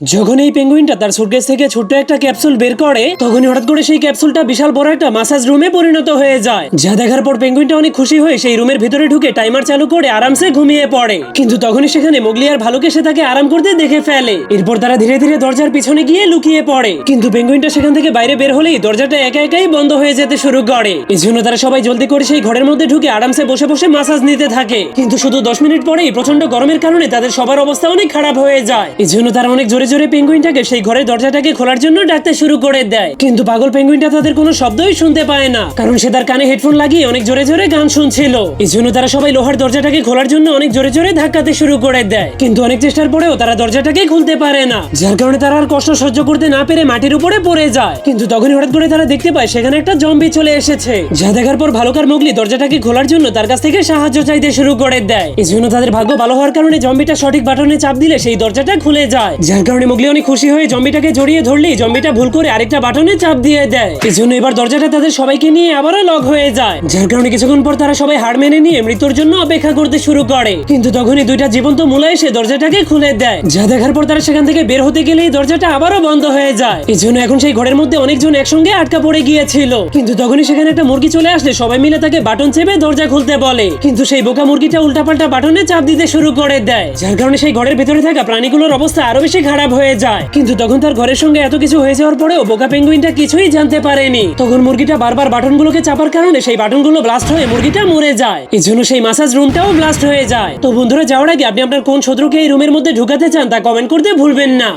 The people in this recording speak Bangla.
যখন এই পেঙ্গুইনটা তার সুটকেস থেকে ছোট্ট একটা ক্যাপসুল বের করে, তখনই হঠাৎ করে সেই ক্যাপসুলটা বিশাল বড় একটা মাসাজ রুমে পরিণত হয়ে যায়। যা দেখার পর পেঙ্গুইনটা অনেক খুশি হয়ে সেই রুমের ভিতরে ঢুকে টাইমার চালু করে আরামসে ঘুমিয়ে পড়ে। কিন্তু তখনই সেখানে মোগলি আর ভালুকে সে তাকে আরাম করতে দেখে ফেলে। এরপর তারা ধীরে ধীরে দরজার পিছনে গিয়ে লুকিয়ে পড়ে। কিন্তু পেঙ্গুইনটা সেখান থেকে বাইরে বের হলেই দরজাটা একা একাই বন্ধ হয়ে যেতে শুরু করে। এই জন্য তারা সবাই জলদি করে সেই ঘরের মধ্যে ঢুকে আরামসে বসে বসে মাসাজ নিতে থাকে। কিন্তু শুধু দশ মিনিট পরেই প্রচণ্ড গরমের কারণে তাদের সবার অবস্থা অনেক খারাপ হয়ে যায়। এই জন্য তারা অনেক জোরে জোরে পেঙ্গুইনটাকে, সেই ঘরের দরজাটাকে খোলার জন্য ডাকতে শুরু করে দেয়। কিন্তু পাগল পেঙ্গুইনটা তাদের কোনো শব্দই শুনতে পায় না। কারণ সে তার কানে হেডফোন লাগিয়ে অনেক জোরে জোরে গান শুনছিল। এই জন্য তারা সবাই লোহার দরজাটাকে খোলার জন্য অনেক জোরে জোরে ধাক্কাতে শুরু করে দেয়। কিন্তু অনেক চেষ্টার পরেও তারা দরজাটাকে খুলতে পারে না। যার কারণে তারা আর কষ্ট সহ্য করতে না পেরে মাটির উপরে পড়ে যায়। কিন্তু তখনই হঠাৎ করে তারা দেখতে পায় সেখানে একটা জম্বি চলে এসেছে। যা দেখার পর ভালুকার মুগলি দরজাটাকে খোলার জন্য তার কাছ থেকে সাহায্য চাইতে শুরু করে দেয়। এই জন্য তাদের ভাগ্য ভালো হওয়ার কারণে জম্বিটা সঠিক বাটনে চাপ দিলে সেই দরজাটা খুলে যায়। যার কারণে মুগলি অনেক খুশি হয়ে জম্বিটাকে জড়িয়ে ধরলেই জম্বিটা ভুল করে আরেকটা বাটনে চাপ দিয়ে দেয়। এই জন্য এবার দরজাটা তাদের সবাইকে নিয়ে আবারও লক হয়ে যায়। যার কারণে কিছুক্ষণ পর তারা সবাই হার মেনে নিয়ে মৃত্যুর জন্য অপেক্ষা করতে শুরু করে। কিন্তু তখনই দুইটা জীবন্ত মূলা এসে দরজাটাকে খুলে দেয়। যা দেখার পর তারা সেখান থেকে বের হতে গেলেই দরজাটা আবারও বন্ধ হয়ে যায়। এই জন্য এখন সেই ঘরের মধ্যে অনেকজন একসঙ্গে আটকা পড়ে গিয়েছিল। কিন্তু তখনই সেখানে একটা মুরগি চলে আসলে সবাই মিলে তাকে বাটন চেপে দরজা খুলতে বলে। কিন্তু সেই বোকা মুরগিটা উল্টাপাল্টা বাটনে চাপ দিতে শুরু করে দেয়। যার কারণে সেই ঘরের ভেতরে থাকা প্রাণীগুলোর অবস্থা আরও বেশি খারাপ হয়ে যায়। কিন্তু তখন তার ঘরের সঙ্গে এত কিছু হয়ে যাওয়ার পরেও বোকা পেঙ্গুইনটা কিছুই জানতে পারেনি। তখন মুরগিটা বারবার বাটনগুলোকে চাপার কারণে সেই বাটনগুলো ব্লাস্ট হয়ে মুরগিটা মরে যায়। এই জন্য সেই মাসাজ রুমটাও ব্লাস্ট হয়ে যায়। তো বন্ধুরা, যাওয়ার আগে আপনি আপনার কোন শত্রুকে এই রুমের মধ্যে ঢুকাতে চান তা কমেন্ট করতে ভুলবেন না।